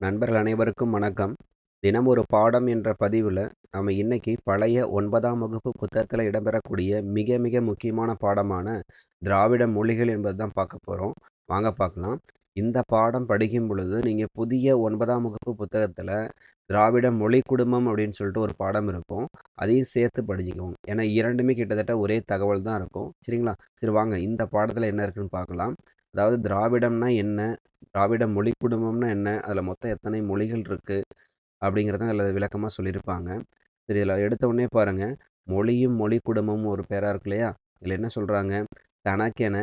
நண்பர்கள் அனைவருக்கும் வணக்கம். தினம் ஒரு பாடம் என்ற பதிவில் நம்ம இன்னைக்கு பழைய ஒன்பதாம் வகுப்பு புத்தகத்தில் இடம்பெறக்கூடிய மிக மிக முக்கியமான பாடமான திராவிட மொழிகள் என்பது தான் பார்க்க போகிறோம் வாங்க பார்க்கலாம். இந்த பாடம் படிக்கும் பொழுது நீங்கள் புதிய ஒன்பதாம் வகுப்பு புத்தகத்தில் திராவிட மொழி குடும்பம் அப்படின்னு சொல்லிட்டு ஒரு பாடம் இருக்கும். அதையும் சேர்த்து படிச்சுக்கோங்க ஏன்னா இரண்டுமே கிட்டத்தட்ட ஒரே தகவல் தான் இருக்கும். சரிங்களா? சரி வாங்க. இந்த பாடத்தில் என்ன இருக்குன்னு பார்க்கலாம். அதாவது திராவிடம்னா என்ன? திராவிட மொழி குடும்பம்னா என்ன? அதில் மொத்தம் எத்தனை மொழிகள் இருக்குது அப்படிங்கிறத அதில் விளக்கமாக சொல்லியிருப்பாங்க. சரி இதில் எடுத்த உடனே பாருங்கள் மொழியும் மொழி குடும்பமும் ஒரு பேராக இருக்கு இல்லையா? இதில் என்ன சொல்கிறாங்க தனக்கென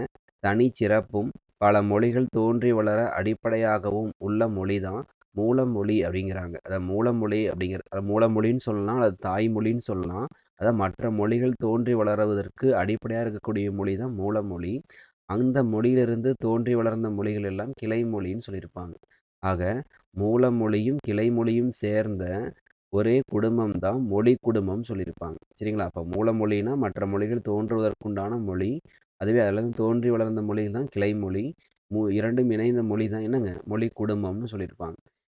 தனிச்சிறப்பும் பல மொழிகள் தோன்றி வளர அடிப்படையாகவும் உள்ள மொழி தான் மூலமொழி அப்படிங்கிறாங்க. அதாவது மூலமொழி அப்படிங்கிற அது மூலமொழின்னு சொல்லலாம் அது தாய்மொழின்னு சொல்லலாம். அதாவது மற்ற மொழிகள் தோன்றி வளருவதற்கு அடிப்படையாக இருக்கக்கூடிய மொழி தான் மூலமொழி. அந்த மொழியிலிருந்து தோன்றி வளர்ந்த மொழிகள் எல்லாம் கிளை மொழின்னு சொல்லியிருப்பாங்க. ஆக மூலமொழியும் கிளை மொழியும் சேர்ந்த ஒரே குடும்பம் தான் மொழி குடும்பம் சொல்லியிருப்பாங்க. சரிங்களா? அப்போ மூலமொழினா மற்ற மொழிகள் தோன்றுவதற்குண்டான மொழி அதுவே அதில் தோன்றி வளர்ந்த மொழிகள் தான் கிளை மொழி மூ இரண்டும் இணைந்த மொழி தான் என்னங்க? மொழி குடும்பம்னு சொல்லியிருப்பாங்க.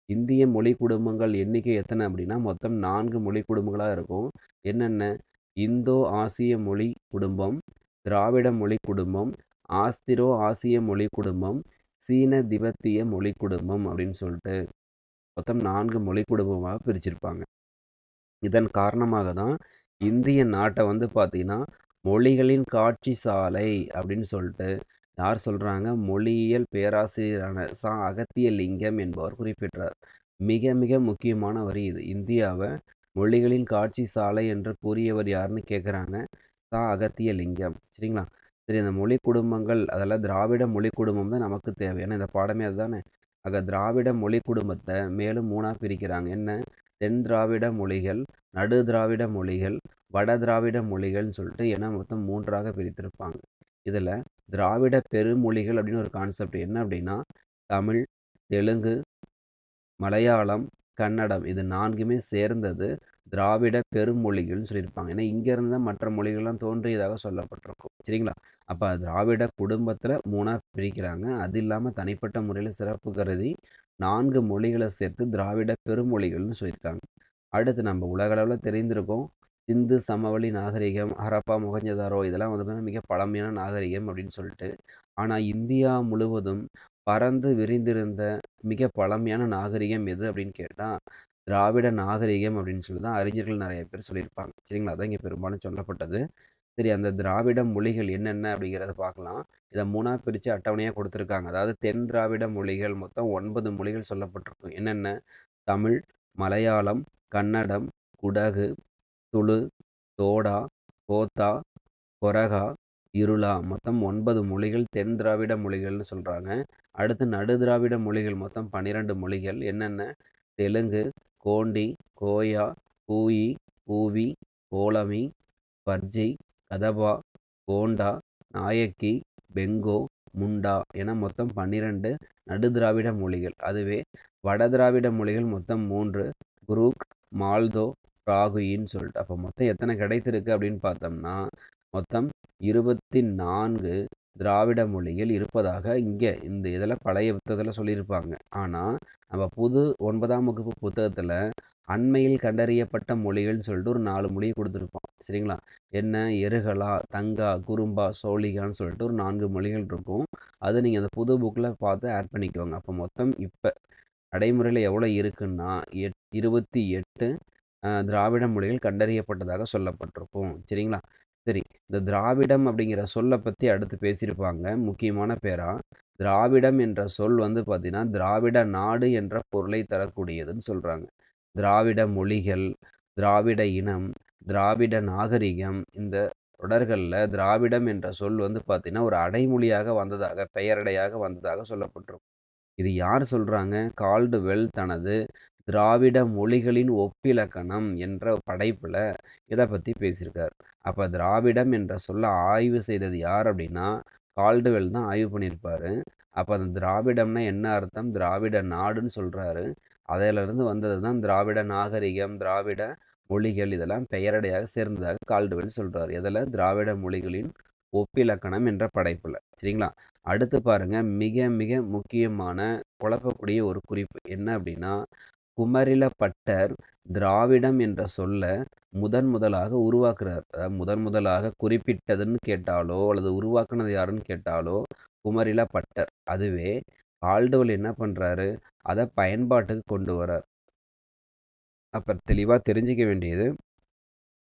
இந்திய மொழி குடும்பங்கள் எண்ணிக்கை எத்தனை அப்படின்னா மொத்தம் நான்கு மொழி குடும்பங்களாக இருக்கும். என்னென்ன? இந்தோ ஆசிய மொழி குடும்பம் திராவிட மொழி குடும்பம் ஆஸ்திரோ ஆசிய மொழி குடும்பம் சீன திபெத்திய மொழி குடும்பம் அப்படின்னு சொல்லிட்டு மொத்தம் நான்கு மொழி குடும்பமாக பிரிச்சிருப்பாங்க. இதன் காரணமாக தான் இந்திய நாட்டை வந்து பார்த்திங்கன்னா மொழிகளின் காட்சி சாலை அப்படின்னு சொல்லிட்டு யார் சொல்கிறாங்க மொழியியல் பேராசிரியரான சா. அகத்திய லிங்கம் என்பவர் குறிப்பிட்டார் மிக மிக முக்கியமான வரி இது. இந்தியாவை மொழிகளின் காட்சி சாலை என்று கூறியவர் யாருன்னு கேட்குறாங்க சா. அகத்திய லிங்கம் சரிங்களா? சரி இந்த மொழி குடும்பங்கள் அதெல்லாம் திராவிட மொழி குடும்பம் தான் நமக்கு தேவை. ஏன்னா இந்த பாடமே அதுதானே. ஆக திராவிட மொழி குடும்பத்தை மேலும் மூணாக பிரிக்கிறாங்க. என்ன? தென் திராவிட மொழிகள் நடு திராவிட மொழிகள் வட திராவிட மொழிகள்னு சொல்லிட்டு ஏன்னா மொத்தம் மூன்றாக பிரித்திருப்பாங்க. இதில் திராவிட பெருமொழிகள் அப்படின்னு ஒரு கான்செப்ட் என்ன அப்படின்னா தமிழ் தெலுங்கு மலையாளம் கன்னடம் இது நான்குமே சேர்ந்தது. திராவிட பெருமொழிகள்னு சொல்லியிருப்பாங்க. ஏன்னா இங்கேருந்து தான் மற்ற மொழிகள்லாம் தோன்றியதாக சொல்லப்பட்டிருக்கும். சரிங்களா? அப்போ திராவிட குடும்பத்தில் மூணாக பிரிக்கிறாங்க. அது இல்லாமல் தனிப்பட்ட முறையில் சிறப்பு கருதி நான்கு மொழிகளை சேர்த்து திராவிட பெருமொழிகள்னு சொல்லியிருக்காங்க. அடுத்து நம்ம உலகளவில் தெரிந்திருக்கோம். இந்து சமவெளி நாகரிகம் ஹரப்பா முகஞ்சதாரோ இதெல்லாம் வந்து மிக பழமையான நாகரிகம் அப்படின்னு சொல்லிட்டு. ஆனால் இந்தியா முழுவதும் பறந்து விரிந்திருந்த மிக பழமையான நாகரிகம் எது அப்படின்னு கேட்டால் திராவிட நாகரிகம் அப்படின்னு சொல்லி தான் அறிஞர்கள் நிறைய பேர் சொல்லியிருப்பாங்க. சரிங்களா? அதான் இங்கே பெரும்பாலும் சொல்லப்பட்டது. சரி அந்த திராவிட மொழிகள் என்னென்ன அப்படிங்கிறத பார்க்கலாம். இதை மூணாக பிரித்து அட்டவணையாக கொடுத்துருக்காங்க. அதாவது தென் திராவிட மொழிகள் மொத்தம் ஒன்பது மொழிகள் சொல்லப்பட்டிருக்கும். என்னென்ன? தமிழ் மலையாளம் கன்னடம் குடகு துளு தோடா கோத்தா கொரகா இருளா. மொத்தம் ஒன்பது மொழிகள் தென் திராவிட மொழிகள்னு சொல்கிறாங்க அடுத்து நடு திராவிட மொழிகள் மொத்தம் பன்னிரெண்டு மொழிகள். என்னென்ன? தெலுங்கு கோண்டி கோயா பூயி கூவி கோலமி பர்ஜி கதபா கோண்டா நாயக்கி பெங்கோ முண்டா என மொத்தம் பன்னிரெண்டு நடு திராவிட மொழிகள். அதுவே வட திராவிட மொழிகள் மொத்தம் மூன்று. குரூக் மால்தோ ராகுயின்னு சொல்லிட்டு. அப்போ மொத்தம் எத்தனை கிடைத்திருக்கு அப்படின்னு பார்த்தோம்னா மொத்தம் இருபத்தி நான்கு திராவிட மொழிகள் இருப்பதாக இங்கே இந்த இதில் பழைய புத்தகத்தில் சொல்லியிருப்பாங்க. ஆனால் நம்ம புது ஒன்பதாம் வகுப்பு புத்தகத்தில் அண்மையில் கண்டறியப்பட்ட மொழிகள்னு சொல்லிட்டு ஒரு நாலு மொழியை கொடுத்துருப்போம் சரிங்களா? என்ன எருகலா தங்கா குறும்பா சோழிகான்னு சொல்லிட்டு ஒரு நான்கு மொழிகள் இருக்கும். அதை நீங்கள் அந்த புது புக்கில் பார்த்து ஆட் பண்ணிக்கோங்க. அப்போ மொத்தம் இப்போ நடைமுறையில் எவ்வளோ இருக்குன்னா எட் இருபத்தி எட்டு திராவிட மொழிகள் கண்டறியப்பட்டதாக சொல்லப்பட்டிருக்கும். சரிங்களா? சரி இந்த திராவிடம் அப்படிங்கிற சொல்லை பற்றி அடுத்து பேசியிருப்பாங்க முக்கியமான பேரா. திராவிடம் என்ற சொல் வந்து பார்த்திங்கன்னா திராவிட நாடு என்ற பொருளை தரக்கூடியதுன்னு சொல்கிறாங்க திராவிட மொழிகள் திராவிட இனம் திராவிட நாகரிகம் இந்த தொடர்களில் திராவிடம் என்ற சொல் வந்து பார்த்திங்கன்னா ஒரு அடைமொழியாக வந்ததாக பெயரடையாக வந்ததாக சொல்லப்பட்டிருக்கும். இது யார் சொல்கிறாங்க கால்டுவெல் தனது திராவிட மொழிகளின் ஒப்பிலக்கணம் என்ற படைப்பில் இதை பற்றி பேசியிருக்கார் அப்போ திராவிடம் என்ற சொல்ல ஆய்வு செய்தது யார் அப்படின்னா கால்டுவெல் தான் ஆய்வு பண்ணியிருப்பார் அப்போ அந்த திராவிடம்னா என்ன அர்த்தம்? திராவிட நாடுன்னு சொல்கிறாரு அதிலிருந்து வந்தது தான் திராவிட நாகரிகம் திராவிட மொழிகள் இதெல்லாம் பெயரடையாக சேர்ந்ததாக கால்டுவெல் சொல்கிறார் இதில் திராவிட மொழிகளின் ஒப்பிலக்கணம் என்ற படைப்பில். சரிங்களா? அடுத்து பாருங்க மிக மிக முக்கியமான குழப்பக்கூடிய ஒரு குறிப்பு. என்ன அப்படின்னா குமரில பட்டர் திராவிடம் என்ற சொல்ல முதன் முதலாக உருவாக்குறார். முதன் முதலாக குறிப்பிட்டதுன்னு கேட்டாலோ அல்லது உருவாக்குனது யாருன்னு கேட்டாலோ குமரில பட்டர் அதுவே ஆல்டோல் என்ன பண்ணுறாரு அதை பயன்பாட்டுக்கு கொண்டு வரார் அப்போ தெளிவாக தெரிஞ்சிக்க வேண்டியது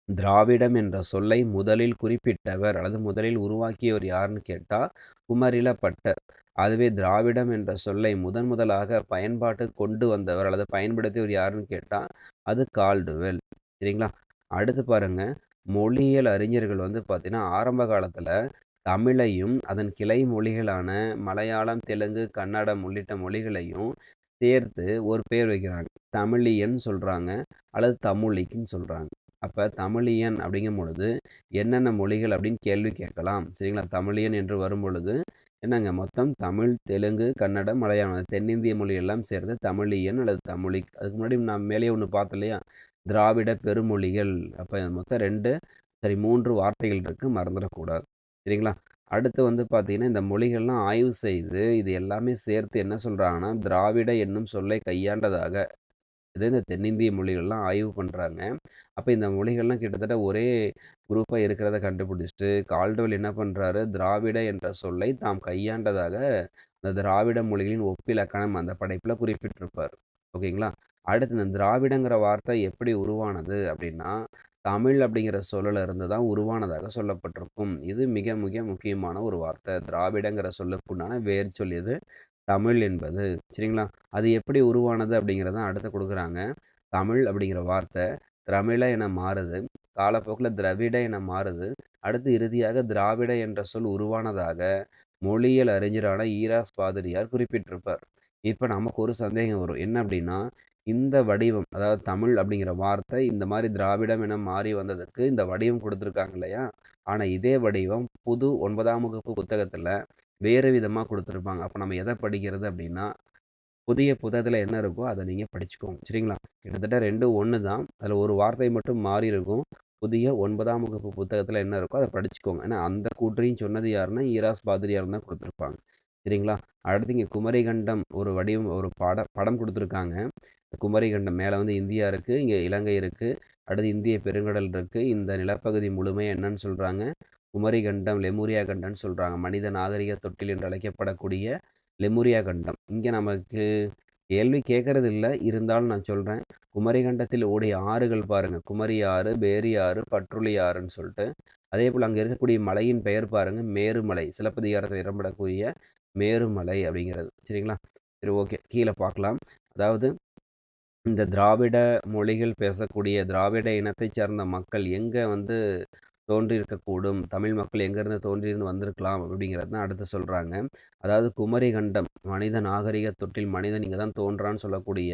திராவிடம் என்ற சொல்லை முதலில் குறிப்பிட்டவர் அல்லது முதலில் உருவாக்கியவர் யாருன்னு கேட்டால் குமரில பட்டர் அதுவே திராவிடம் என்ற சொல்லை முதன் முதலாக பயன்பாட்டு கொண்டு வந்தவர் அல்லது பயன்படுத்தியவர் யாருன்னு கேட்டால் அது கால்டுவெல். சரிங்களா? அடுத்து பாருங்க. மொழியியல் அறிஞர்கள் வந்து பார்த்தீங்கன்னா ஆரம்ப காலத்தில் தமிழையும் அதன் கிளை மொழிகளான மலையாளம் தெலுங்கு கன்னடம் உள்ளிட்ட மொழிகளையும் சேர்த்து ஒரு பேர் வைக்கிறாங்க. தமிழியன்னு சொல்கிறாங்க அல்லது தமிழிக்குன்னு சொல்கிறாங்க அப்போ தமிழியன் அப்படிங்கும் பொழுது என்னென்ன மொழிகள் அப்படின்னு கேள்வி கேட்கலாம். சரிங்களா? தமிழியன் என்று வரும் பொழுது என்னங்க? மொத்தம் தமிழ் தெலுங்கு கன்னடம் மலையாளம். தென்னிந்திய மொழி எல்லாம் சேர்ந்து தமிழியன் அல்லது தமிழி. அதுக்கு முன்னாடி நான் மேலே ஒன்று பார்த்தோம் இல்லையா? திராவிட பெருமொழிகள். அப்போ மொத்தம் ரெண்டு சரி மூன்று வார்த்தைகள் இருக்குது மறந்துடக்கூடாது. சரிங்களா? அடுத்து வந்து பார்த்திங்கன்னா இந்த மொழிகள்லாம் ஆய்வு செய்து இது எல்லாமே சேர்த்து என்ன சொல்கிறாங்கன்னா திராவிட என்னும் சொல்லை கையாண்டதாக. இது இந்த தென்னிந்திய மொழிகள்லாம் ஆய்வு பண்ணுறாங்க அப்போ இந்த மொழிகள்லாம் கிட்டத்தட்ட ஒரே குரூப்பாக இருக்கிறத கண்டுபிடிச்சிட்டு கால்டுவெல் என்ன பண்ணுறாரு திராவிட என்ற சொல்லை தாம் கையாண்டதாக இந்த திராவிட மொழிகளின் ஒப்பிலக்கணம் அந்த படைப்பில் குறிப்பிட்டிருப்பார். ஓகேங்களா? அடுத்து இந்த திராவிடங்கிற வார்த்தை எப்படி உருவானது அப்படின்னா தமிழ் அப்படிங்கிற சொல்லில் இருந்து தான் உருவானதாக சொல்லப்பட்டிருக்கும். இது மிக மிக முக்கியமான ஒரு வார்த்தை. திராவிடங்கிற சொல்லுக்குண்டான வேர் சொல் இது. தமிழ் என்பது. சரிங்களா? அது எப்படி உருவானது அப்படிங்கிறத அடுத்து கொடுக்குறாங்க. தமிழ் அப்படிங்கிற வார்த்தை திரமிழ என மாறுது. காலப்போக்கில் திராவிட என மாறுது. அடுத்து இறுதியாக திராவிட என்ற சொல் உருவானதாக மொழியியல் அறிஞரான ஈராஸ் பாதிரியார் குறிப்பிட்டிருப்பார். இப்போ நமக்கு ஒரு சந்தேகம் வரும். என்ன அப்படின்னா இந்த வடிவம் அதாவது தமிழ் அப்படிங்கிற வார்த்தை இந்த மாதிரி திராவிடம் என மாறி வந்ததுக்கு இந்த வடிவம் கொடுத்துருக்காங்க இல்லையா? ஆனால் இதே வடிவம் புது ஒன்பதாம் வகுப்பு புத்தகத்தில் வேறு விதமாக கொடுத்துருப்பாங்க. அப்போ நம்ம எதை படிக்கிறது அப்படின்னா புதிய புத்தகத்தில் என்ன இருக்கோ அதை நீங்கள் படிச்சுக்கோங்க. சரிங்களா? கிட்டத்தட்ட ரெண்டு ஒன்று தான். அதில் ஒரு வார்த்தை மட்டும் மாறி இருக்கும். புதிய ஒன்பதாம் வகுப்பு புத்தகத்தில் என்ன இருக்கோ அதை படிச்சுக்கோங்க. ஏன்னா அந்த கூற்றையும் சொன்னது யாருன்னா ஈராஸ் பாதிரியார் தான் கொடுத்துருப்பாங்க. சரிங்களா? அடுத்து இங்கே குமரிகண்டம் ஒரு வடிவம் ஒரு பட படம் கொடுத்துருக்காங்க. குமரிகண்டம் மேலே வந்து இந்தியா இருக்குது இங்கே இலங்கை இருக்குது அடுத்து இந்திய பெருங்கடல் இருக்குது இந்த நிலப்பகுதி முழுமையாக என்னன்னு சொல்கிறாங்க குமரிகண்டம் லெமூரியா கண்டம்னு சொல்கிறாங்க மனித நாகரிக தொட்டில் என்று அழைக்கப்படக்கூடிய லெமூரியா கண்டம். இங்கே நமக்கு கேள்வி கேட்கறது இல்லை. இருந்தாலும் நான் சொல்கிறேன் குமரிகண்டத்தில் ஓடிய ஆறுகள் பாருங்கள் குமரி ஆறு பேரி ஆறு பற்றுளி ஆறுன்னு சொல்லிட்டு. அதே போல் அங்கே இருக்கக்கூடிய மலையின் பெயர் பாருங்கள் மேருமலை. சிலப்பதிகாரத்தில் இடம்பெறக்கூடிய மேருமலை அப்படிங்கிறது. சரிங்களா? சரி ஓகே. கீழே பார்க்கலாம். அதாவது இந்த திராவிட மொழிகள் பேசக்கூடிய திராவிட இனத்தைச் சேர்ந்த மக்கள் எங்கே வந்து தோன்றியிருக்கக்கூடும். தமிழ் மக்கள் எங்கேருந்து தோன்றியிருந்து வந்திருக்கலாம் அப்படிங்கிறது தான் அடுத்து சொல்கிறாங்க அதாவது குமரி கண்டம் மனித நாகரிக தொட்டில் மனிதன் இங்கே தான் தோன்றான்னு சொல்லக்கூடிய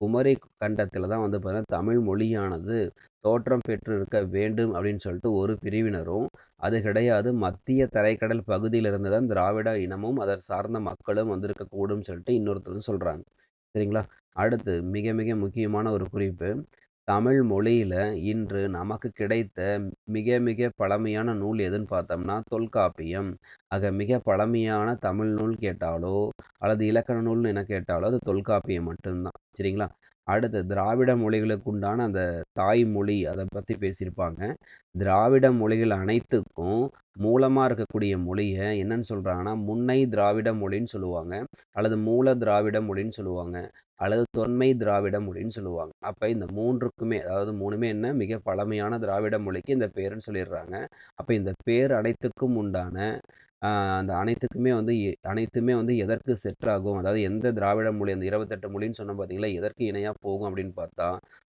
குமரி கண்டத்தில் தான் வந்து பார்த்தீங்கன்னா தமிழ் மொழியானது தோற்றம் பெற்று இருக்க வேண்டும் அப்படின்னு சொல்லிட்டு ஒரு பிரிவினரும் அது கிடையாது மத்திய தரைக்கடல் பகுதியிலிருந்து தான் திராவிட இனமும் அதை சார்ந்த மக்களும் வந்திருக்கக்கூடும் சொல்லிட்டு இன்னொருத்தரும் சொல்கிறாங்க சரிங்களா? அடுத்து மிக மிக முக்கியமான ஒரு குறிப்பு. தமிழ் மொழியில் இன்று நமக்கு கிடைத்த மிக மிக பழமையான நூல் எதுன்னு பார்த்தோம்னா தொல்காப்பியம். ஆக மிக பழமையான தமிழ் நூல் கேட்டாலோ அல்லது இலக்கண நூல்னு என்ன கேட்டாலோ அது தொல்காப்பியம் மட்டும்தான். சரிங்களா? அடுத்து திராவிட மொழிகளுக்கு உண்டான அந்த தாய்மொழி அதை பற்றி பேசியிருப்பாங்க. திராவிட மொழிகள் அனைத்துக்கும் மூலமாக இருக்கக்கூடிய மொழியை என்னன்னு சொல்கிறாங்கன்னா முன்னை திராவிட மொழின்னு சொல்லுவாங்க அல்லது மூல திராவிட மொழின்னு சொல்லுவாங்க அல்லது தொன்மை திராவிட மொழின்னு சொல்லுவாங்க. அப்போ இந்த மூன்றுக்குமே அதாவது மூணுமே என்ன? மிக பழமையான திராவிட மொழிக்கு இந்த பேருன்னு சொல்லிடுறாங்க. அப்போ இந்த பேர் அனைத்துக்கும் உண்டான அந்த அனைத்துக்குமே வந்து அனைத்துமே வந்து எதற்கு செட் ஆகும்? அதாவது எந்த திராவிட மொழி அந்த இருபத்தெட்டு மொழின்னு சொன்ன பார்த்தீங்களா எதற்கு இணையாக போகும் அப்படின்னு பார்த்தா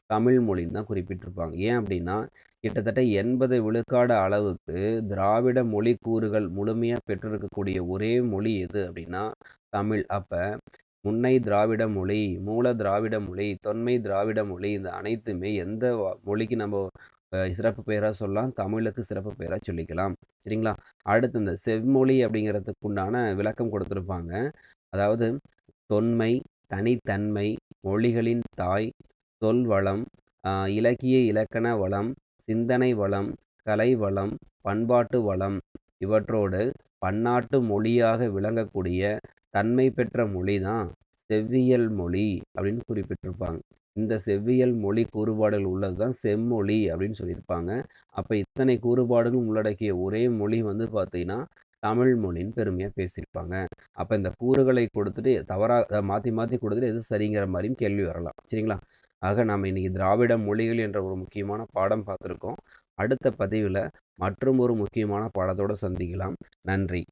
தமிழ் மொழின்னு தான் குறிப்பிட்டிருப்பாங்க. ஏன் அப்படின்னா கிட்டத்தட்ட எண்பது விழுக்காடு அளவுக்கு திராவிட மொழி கூறுகள் முழுமையாக பெற்றிருக்கக்கூடிய ஒரே மொழி எது அப்படின்னா தமிழ். அப்போ முன்னை திராவிட மொழி மூல திராவிட மொழி தொன்மை திராவிட மொழி இந்த அனைத்துமே எந்த மொழிக்கு நம்ம சிறப்பு பெயராக சொல்லலாம். தமிழுக்கு சிறப்பு பெயராக சொல்லிக்கலாம். சரிங்களா? அடுத்து இந்த செவ்மொழி அப்படிங்கிறதுக்கு உண்டான விளக்கம் கொடுத்துருப்பாங்க. அதாவது தொன்மை தனித்தன்மை மொழிகளின் தாய் சொல் வளம் இலக்கிய இலக்கண வளம் சிந்தனை வளம் கலை வளம் பண்பாட்டு வளம் இவற்றோடு பன்னாட்டு மொழியாக விளங்கக்கூடிய தன்மை பெற்ற மொழி தான் செவ்வியல் மொழி அப்படின்னு குறிப்பிட்டிருப்பாங்க. இந்த செவ்வியல் மொழி கூறுபாடுகள் உள்ளது தான் செம்மொழி அப்படின்னு சொல்லியிருப்பாங்க. அப்போ இத்தனை கூறுபாடுகளும் உள்ளடக்கிய ஒரே மொழி வந்து பார்த்திங்கன்னா தமிழ் மொழின்னு பெருமையாக பேசியிருப்பாங்க. அப்போ இந்த கூறுகளை கொடுத்துட்டு தவறாக மாற்றி மாற்றி கொடுத்துட்டு எது சரிங்கிற மாதிரியும் கேள்வி வரலாம். சரிங்களா? ஆக நாம் இன்றைக்கி திராவிட மொழிகள் என்ற ஒரு முக்கியமான பாடம் பார்த்துருக்கோம். அடுத்த பதிவில் மற்றும் ஒரு முக்கியமான பாடத்தோடு சந்திக்கலாம். நன்றி.